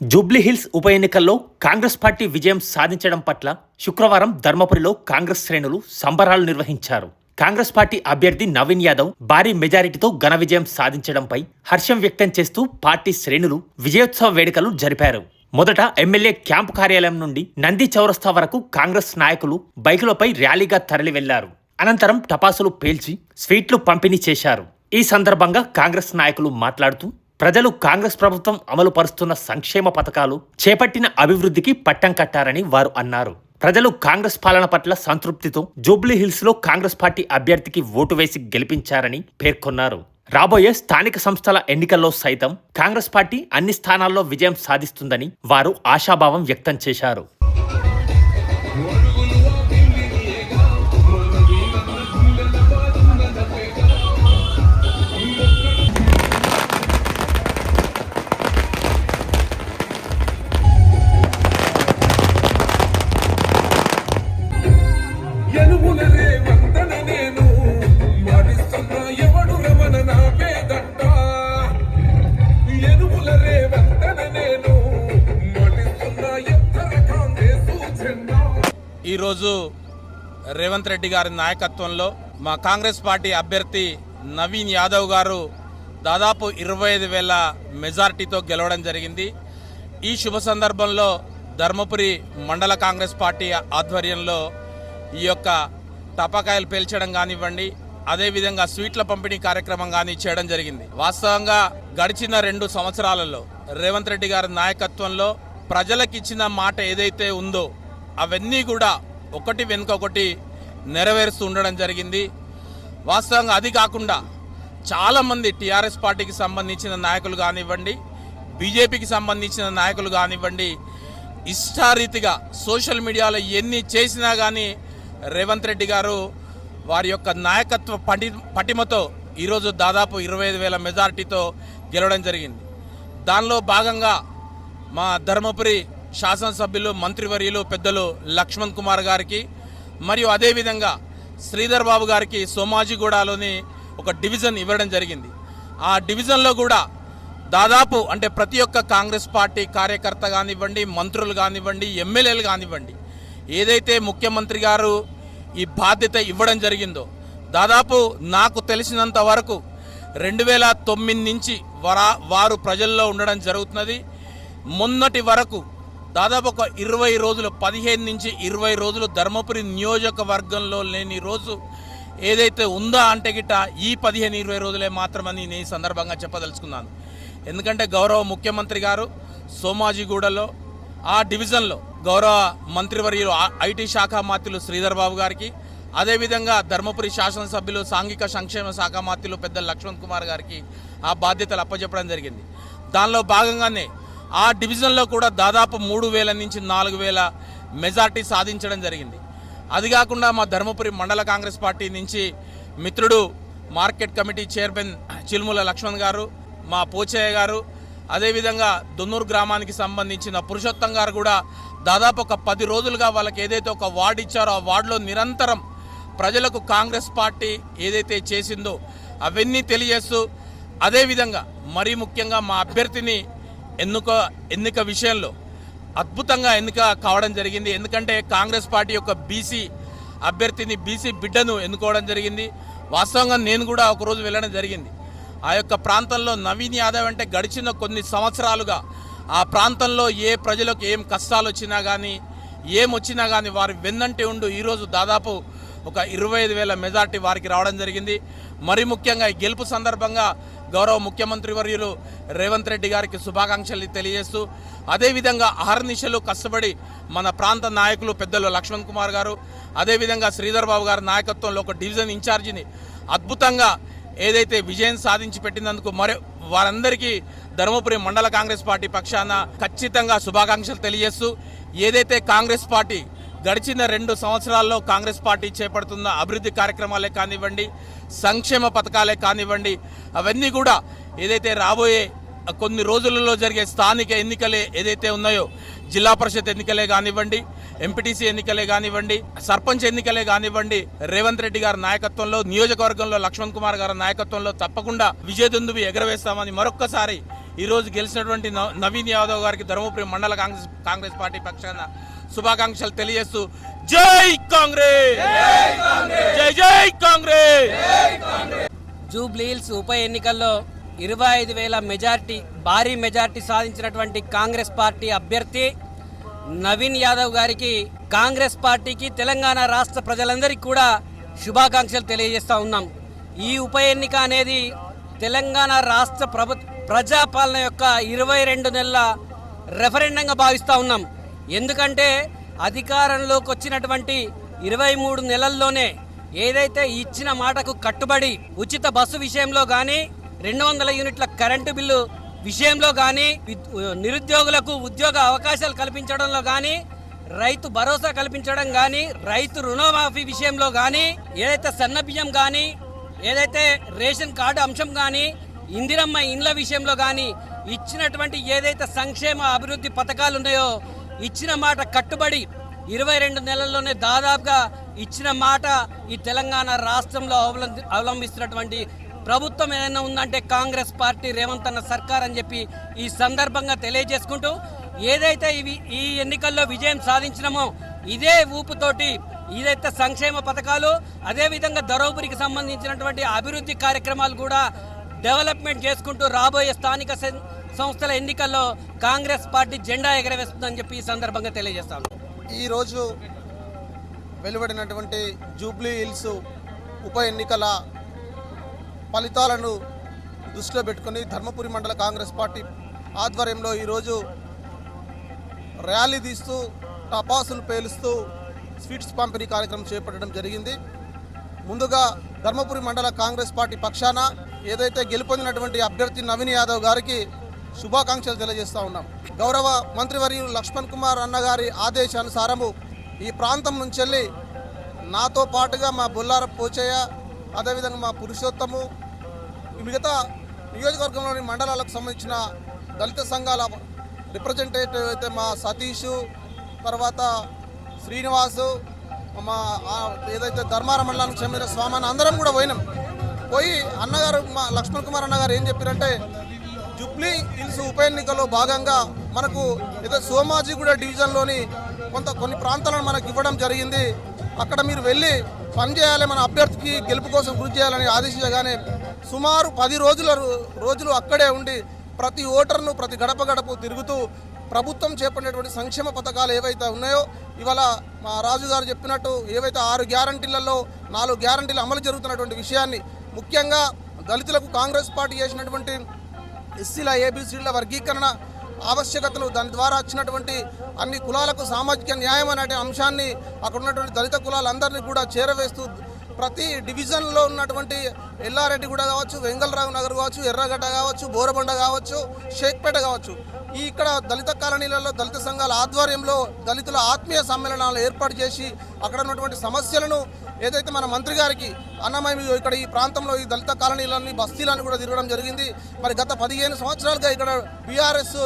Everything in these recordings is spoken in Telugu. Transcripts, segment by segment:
జూబ్లీహిల్స్ ఉప ఎన్నికల్లో కాంగ్రెస్ పార్టీ విజయం సాధించడం పట్ల శుక్రవారం ధర్మపురిలో కాంగ్రెస్ శ్రేణులు సంబరాలు నిర్వహించారు. కాంగ్రెస్ పార్టీ అభ్యర్థి నవీన్ యాదవ్ భారీ మెజారిటీతో ఘన విజయం సాధించడంపై హర్షం వ్యక్తం చేస్తూ పార్టీ శ్రేణులు విజయోత్సవ వేడుకలు జరిపారు. మొదట ఎమ్మెల్యే క్యాంపు కార్యాలయం నుండి నంది చౌరస్తా వరకు కాంగ్రెస్ నాయకులు బైకులపై ర్యాలీగా తరలి వెళ్ళారు అనంతరం టపాసులు పేల్చి స్వీట్లు పంపిణీ చేశారు. ఈ సందర్భంగా కాంగ్రెస్ నాయకులు మాట్లాడుతూ ప్రజలు కాంగ్రెస్ ప్రభుత్వం అమలు పరుస్తున్న సంక్షేమ పథకాలు చేపట్టిన అభివృద్ధికి పట్టం కట్టారని వారు అన్నారు. ప్రజలు కాంగ్రెస్ పాలన పట్ల సంతృప్తితో జూబ్లీ హిల్స్లో కాంగ్రెస్ పార్టీ అభ్యర్థికి ఓటు వేసి గెలిపించారని పేర్కొన్నారు. రాబోయే స్థానిక సంస్థల ఎన్నికల్లో సైతం కాంగ్రెస్ పార్టీ అన్ని స్థానాల్లో విజయం సాధిస్తుందని వారు ఆశాభావం వ్యక్తం చేశారు. ఈరోజు రేవంత్ రెడ్డి గారి నాయకత్వంలో మా కాంగ్రెస్ పార్టీ అభ్యర్థి నవీన్ యాదవ్ గారు దాదాపు ఇరవై ఐదు వేల మెజార్టీతో గెలవడం జరిగింది. ఈ శుభ సందర్భంలో ధర్మపురి మండల కాంగ్రెస్ పార్టీ ఆధ్వర్యంలో ఈ యొక్క టపాకాయలు పేల్చడం కానివ్వండి అదేవిధంగా స్వీట్ల పంపిణీ కార్యక్రమం కానీ చేయడం జరిగింది. వాస్తవంగా గడిచిన రెండు సంవత్సరాలలో రేవంత్ రెడ్డి గారి నాయకత్వంలో ప్రజలకిచ్చిన మాట ఏదైతే ఉందో అవన్నీ కూడా ఒకటి వెనుక ఒకటి నెరవేరుస్తూ ఉండడం జరిగింది. వాస్తవంగా అది కాకుండా చాలామంది టీఆర్ఎస్ పార్టీకి సంబంధించిన నాయకులు కానివ్వండి బీజేపీకి సంబంధించిన నాయకులు కానివ్వండి ఇష్టారీతిగా సోషల్ మీడియాలో ఎన్ని చేసినా కానీ రేవంత్ రెడ్డి గారు వారి యొక్క నాయకత్వ పటి పటిమతో ఈరోజు దాదాపు ఇరవై ఐదు వేల మెజారిటీతో గెలవడం జరిగింది. దానిలో భాగంగా మా ధర్మపురి శాసనసభ్యులు మంత్రివర్యులు పెద్దలు లక్ష్మణ్ కుమార్ గారికి మరియు అదేవిధంగా శ్రీధర్ బాబు గారికి సోమాజిగూడలోని ఒక డివిజన్ ఇవ్వడం జరిగింది. ఆ డివిజన్లో కూడా దాదాపు అంటే ప్రతి ఒక్క కాంగ్రెస్ పార్టీ కార్యకర్త కానివ్వండి మంత్రులు కానివ్వండి ఎమ్మెల్యేలు కానివ్వండి ఏదైతే ముఖ్యమంత్రి గారు ఈ బాధ్యత ఇవ్వడం జరిగిందో దాదాపు నాకు తెలిసినంత వరకు రెండు వేల తొమ్మిది నుంచి వరా వారు ప్రజల్లో ఉండడం జరుగుతున్నది. మొన్నటి వరకు దాదాపు ఒక ఇరవై రోజులు పదిహేను నుంచి ఇరవై రోజులు ధర్మపురి నియోజకవర్గంలో లేని రోజు ఏదైతే ఉందా అంటే గిట్ట ఈ పదిహేను ఇరవై రోజులే మాత్రమని నేను ఈ సందర్భంగా చెప్పదలుచుకున్నాను. ఎందుకంటే గౌరవ ముఖ్యమంత్రి గారు సోమాజిగూడలో ఆ డివిజన్లో గౌరవ మంత్రివర్యులు ఐటీ శాఖ మాత్రులు శ్రీధర్ బాబు గారికి అదేవిధంగా ధర్మపురి శాసనసభ్యులు సాంఘిక సంక్షేమ శాఖ మాత్రులు పెద్ద లక్ష్మణ్ కుమార్ గారికి ఆ బాధ్యతలు అప్పచెప్పడం జరిగింది. దానిలో భాగంగానే ఆ డివిజన్లో కూడా దాదాపు మూడు వేల నుంచి నాలుగు వేల మెజార్టీ సాధించడం జరిగింది. అది కాకుండా మా ధర్మపురి మండల కాంగ్రెస్ పార్టీ నుంచి మిత్రుడు market committee chairman Chilmula Laxman గారు మా పోచయ్య గారు అదేవిధంగా దున్నూరు గ్రామానికి సంబంధించిన పురుషోత్తం గారు కూడా దాదాపు ఒక పది రోజులుగా వాళ్ళకి ఏదైతే ఒక వార్డు ఇచ్చారో ఆ వార్డులో నిరంతరం ప్రజలకు కాంగ్రెస్ పార్టీ ఏదైతే చేసిందో అవన్నీ తెలియజేస్తూ అదేవిధంగా మరీ ముఖ్యంగా మా అభ్యర్థిని ఎన్నుక ఎన్నిక విషయంలో అద్భుతంగా ఎన్నిక కావడం జరిగింది. ఎందుకంటే కాంగ్రెస్ పార్టీ యొక్క బీసీ అభ్యర్థిని బీసీ బిడ్డను ఎన్నుకోవడం జరిగింది. వాస్తవంగా నేను కూడా ఒకరోజు వెళ్ళడం జరిగింది. ఆ యొక్క ప్రాంతంలో నవీన్ యాదవ్ అంటే గడిచిన కొన్ని సంవత్సరాలుగా ఆ ప్రాంతంలో ఏ ప్రజలకు ఏం కష్టాలు వచ్చినా కానీ ఏం వచ్చినా కానీ వారి వెన్నంటే ఉండు. ఈరోజు దాదాపు ఒక ఇరవై ఐదు వేల మెజార్టీ వారికి రావడం జరిగింది. మరి ముఖ్యంగా ఈ గెలుపు సందర్భంగా గౌరవ ముఖ్యమంత్రి వర్యులు రేవంత్ రెడ్డి గారికి శుభాకాంక్షలు తెలియజేస్తూ అదేవిధంగా అహర్నిశలు కష్టపడి మన ప్రాంత నాయకులు పెద్దలు లక్ష్మణ్ కుమార్ గారు అదేవిధంగా శ్రీధర్ బాబు గారి నాయకత్వంలో ఒక డివిజన్ ఇన్ఛార్జిని అద్భుతంగా ఏదైతే విజయం సాధించి పెట్టినందుకు మరి వారందరికీ ధర్మపురి మండల కాంగ్రెస్ పార్టీ పక్షాన ఖచ్చితంగా శుభాకాంక్షలు తెలియజేస్తూ ఏదైతే కాంగ్రెస్ పార్టీ గడిచిన రెండు సంవత్సరాల్లో కాంగ్రెస్ పార్టీ చేపడుతున్న అభివృద్ధి కార్యక్రమాలే కానివ్వండి సంక్షేమ పథకాలే కానివ్వండి అవన్నీ కూడా ఏదైతే రాబోయే కొన్ని రోజులలో జరిగే స్థానిక ఎన్నికలే ఏదైతే ఉన్నాయో జిల్లా పరిషత్ ఎన్నికలే కానివ్వండి ఎంపీటీసీ ఎన్నికలే కానివ్వండి సర్పంచ్ ఎన్నికలే కానివ్వండి రేవంత్ రెడ్డి గారి నాయకత్వంలో నియోజకవర్గంలో లక్ష్మణ్ కుమార్ గారి నాయకత్వంలో తప్పకుండా విజయదుందువి ఎగరవేస్తామని మరొక్కసారి ఈరోజు గెలిచినటువంటి నవీన్ యాదవ్ గారికి ధర్మపురి మండల కాంగ్రెస్ కాంగ్రెస్ పార్టీ పక్షాన శుభాకాంక్షలు తెలియజేస్తూ జై కాంగ్రెస్! జై జై కాంగ్రెస్! జూబ్లీహిల్స్ ఉప ఎన్నికల్లో ఇరవై ఐదు వేల మెజార్టీ భారీ మెజార్టీ సాధించినటువంటి కాంగ్రెస్ పార్టీ అభ్యర్థి నవీన్ యాదవ్ గారికి కాంగ్రెస్ పార్టీకి తెలంగాణ రాష్ట్ర ప్రజలందరికీ కూడా శుభాకాంక్షలు తెలియజేస్తూ ఉన్నాం. ఈ ఉప ఎన్నిక అనేది తెలంగాణ రాష్ట్ర ప్రభు ప్రజాపాలన యొక్క ఇరవై రెండు నెలల రెఫరెండంగా భావిస్తూ ఉన్నాం. ఎందుకంటే అధికారంలోకి వచ్చినటువంటి ఇరవై మూడు నెలల్లోనే ఏదైతే ఇచ్చిన మాటకు కట్టుబడి ఉచిత బస్సు విషయంలో కానీ రెండు వందల యూనిట్ల కరెంటు బిల్లు విషయంలో కానీ నిరుద్యోగులకు ఉద్యోగ అవకాశాలు కల్పించడంలో కానీ రైతు భరోసా కల్పించడం కానీ రైతు రుణమాఫీ విషయంలో కానీ ఏదైతే సన్న బియ్యం కానీ ఏదైతే రేషన్ కార్డు అంశం కానీ ఇందిరమ్మ ఇండ్ల విషయంలో కానీ ఇచ్చినటువంటి ఏదైతే సంక్షేమ అభివృద్ధి పథకాలు ఉన్నాయో ఇచ్చిన మాట కట్టుబడి ఇరవై రెండు నెలల్లోనే దాదాపుగా ఇచ్చిన మాట ఈ తెలంగాణ రాష్ట్రంలో అవలంబి అవలంబిస్తున్నటువంటి ప్రభుత్వం ఏదైనా ఉందంటే కాంగ్రెస్ పార్టీ రేవంత్ అన్న సర్కార్ అని చెప్పి ఈ సందర్భంగా తెలియజేసుకుంటూ ఏదైతే ఇవి ఈ ఎన్నికల్లో విజయం సాధించినామో ఇదే ఊపుతోటి ఇదైతే సంక్షేమ పథకాలు అదేవిధంగా దరోపురికి సంబంధించినటువంటి అభివృద్ధి కార్యక్రమాలు కూడా డెవలప్మెంట్ చేసుకుంటూ రాబోయే స్థానిక సంస్థల ఎన్నికల్లో కాంగ్రెస్ పార్టీ జెండా ఎగరవేస్తుందని చెప్పి ఈ సందర్భంగా తెలియజేస్తాను ఈరోజు వెలువడినటువంటి జూబ్లీ హిల్స్ ఉప ఎన్నికల ఫలితాలను దృష్టిలో పెట్టుకొని ధర్మపురి మండల కాంగ్రెస్ పార్టీ ఆధ్వర్యంలో ఈరోజు ర్యాలీ తీస్తూ టపాసులు పేలుస్తూ స్వీట్స్ పంపిణీ కార్యక్రమం చేపట్టడం జరిగింది. ముందుగా ధర్మపురి మండల కాంగ్రెస్ పార్టీ పక్షాన ఏదైతే గెలుపొందినటువంటి అభ్యర్థి నవీన్ యాదవ్ గారికి శుభాకాంక్షలు తెలియజేస్తా ఉన్నాం. గౌరవ మంత్రివర్యులు లక్ష్మణ్ కుమార్ అన్నగారి ఆదేశానుసారము ఈ ప్రాంతం నుంచి వెళ్ళి నాతో పాటుగా మా బొల్లార పోచయ్య అదేవిధంగా మా పురుషోత్తము మిగతా నియోజకవర్గంలోని మండలాలకు సంబంధించిన దళిత సంఘాల రిప్రజెంటేటివ్ అయితే మా సతీషు తర్వాత శ్రీనివాసు మా ఏదైతే ధర్మార మండలానికి చెందిన స్వామి అందరం కూడా పోయినాం. పోయి అన్నగారు మా లక్ష్మణ్ కుమార్ అన్నగారు ఏం చెప్పారంటే జుబ్లీ హిల్స్ ఉప ఎన్నికలో భాగంగా మనకు ఏదో సోమాజిగూడ డివిజన్లోని కొంత కొన్ని ప్రాంతాలను మనకు ఇవ్వడం జరిగింది. అక్కడ మీరు వెళ్ళి పనిచేయాలి మన అభ్యర్థికి గెలుపు కోసం కృషి చేయాలని ఆదేశించగానే సుమారు పది రోజుల రోజులు అక్కడే ఉండి ప్రతి ఓటర్ను ప్రతి గడప గడప తిరుగుతూ ప్రభుత్వం చేపట్టినటువంటి సంక్షేమ పథకాలు ఏవైతే ఉన్నాయో ఇవాళ మా రాజు గారు చెప్పినట్టు ఏవైతే ఆరు గ్యారంటీలలో నాలుగు గ్యారంటీలు అమలు జరుగుతున్నటువంటి విషయాన్ని ముఖ్యంగా దళితులకు కాంగ్రెస్ పార్టీ చేసినటువంటి ఎస్సీల ఏబీసీల వర్గీకరణ ఆవశ్యకతలు దాని ద్వారా వచ్చినటువంటి అన్ని కులాలకు సామాజిక న్యాయం అనే అంశాన్ని అక్కడ ఉన్నటువంటి దళిత కులాలందరినీ కూడా చేరవేస్తూ ప్రతి డివిజన్లో ఉన్నటువంటి ఎల్లారెడ్డి కూడా కావచ్చు వెంగళరావు నగర్ కావచ్చు ఎర్రగడ్డ కావచ్చు బోరబండ కావచ్చు షేక్పేట కావచ్చు. ఈ ఇక్కడ దళిత కాలనీలలో దళిత సంఘాల ఆధ్వర్యంలో దళితుల ఆత్మీయ సమ్మేళనాలు ఏర్పాటు చేసి అక్కడ ఉన్నటువంటి సమస్యలను ఏదైతే మన మంత్రి గారికి అన్నమయ్య ఇక్కడ ఈ ప్రాంతంలో ఈ దళిత కాలనీలన్నీ బస్తీలను కూడా తిరగడం జరిగింది. మరి గత పదిహేను సంవత్సరాలుగా ఇక్కడ బీఆర్ఎస్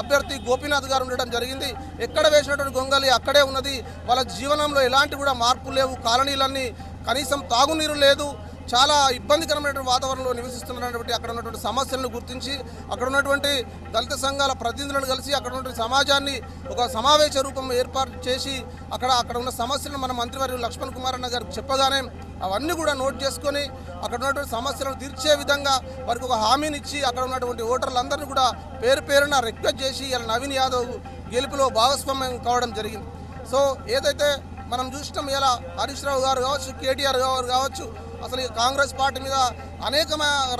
అభ్యర్థి గోపీనాథ్ గారు ఉండడం జరిగింది. ఎక్కడ వేసినటువంటి గొంగలి అక్కడే ఉన్నది. వాళ్ళ జీవనంలో ఎలాంటి కూడా మార్పు లేవు. కాలనీలన్నీ కనీసం తాగునీరు లేదు. చాలా ఇబ్బందికరమైనటువంటి వాతావరణంలో నివసిస్తున్నటువంటి అక్కడ ఉన్నటువంటి సమస్యలను గుర్తించి అక్కడ ఉన్నటువంటి దళిత సంఘాల ప్రతినిధులను కలిసి అక్కడ ఉన్నటువంటి సమాజాన్ని ఒక సమావేశ రూపం ఏర్పాటు చేసి అక్కడ అక్కడ ఉన్న సమస్యలను మన మంత్రివర్యులు లక్ష్మణ్ కుమార్ అన్న గారికి చెప్పగానే అవన్నీ కూడా నోట్ చేసుకొని అక్కడ ఉన్నటువంటి సమస్యలను తీర్చే విధంగా వారికి ఒక హామీని ఇచ్చి అక్కడ ఉన్నటువంటి ఓటర్లందరినీ కూడా పేరు పేరున రిక్వెస్ట్ చేసి ఇలా నవీన్ యాదవ్ గెలుపులో భాగస్వామ్యం కావడం జరిగింది. సో ఏదైతే మనం చూసినాం ఇలా హరీష్ రావు గారు కావచ్చు కేటీఆర్ గారు కావచ్చు అసలు కాంగ్రెస్ పార్టీ మీద అనేక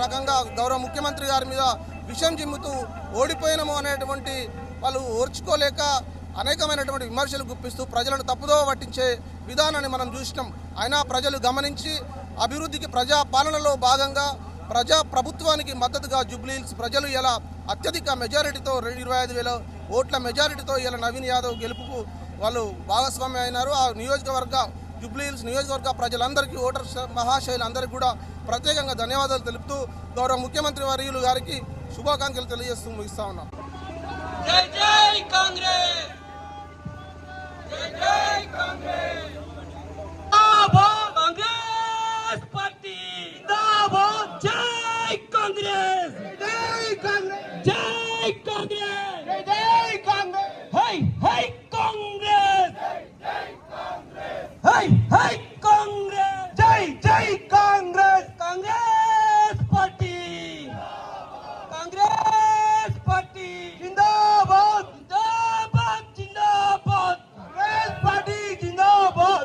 రకంగా గౌరవ ముఖ్యమంత్రి గారి మీద విషం చిమ్ముతూ ఓడిపోయినము అనేటువంటి వాళ్ళు ఓర్చుకోలేక అనేకమైనటువంటి విమర్శలు గుప్పిస్తూ ప్రజలను తప్పుదో పట్టించే విధానాన్ని మనం చూసినాం. అయినా ప్రజలు గమనించి అభివృద్ధికి ప్రజా పాలనలో భాగంగా ప్రజా ప్రభుత్వానికి మద్దతుగా జుబ్లీహిల్స్ ప్రజలు ఇలా అత్యధిక మెజారిటీతో రెండు ఇరవై ఐదు వేల ఓట్ల మెజారిటీతో ఇలా నవీన్ యాదవ్ గెలుపుకు వాళ్ళు భాగస్వామ్యం అయినారు. ఆ నియోజకవర్గ జూబ్లీహిల్స్ నియోజకవర్గ ప్రజలందరికీ ఓటర్ మహాశైలందరికీ కూడా ప్రత్యేకంగా ధన్యవాదాలు తెలుపుతూ గౌరవ ముఖ్యమంత్రి వర్యులు గారికి శుభాకాంక్షలు తెలియజేస్తూ ముగిస్తా ఉన్నాం. కాంగ్రెస్!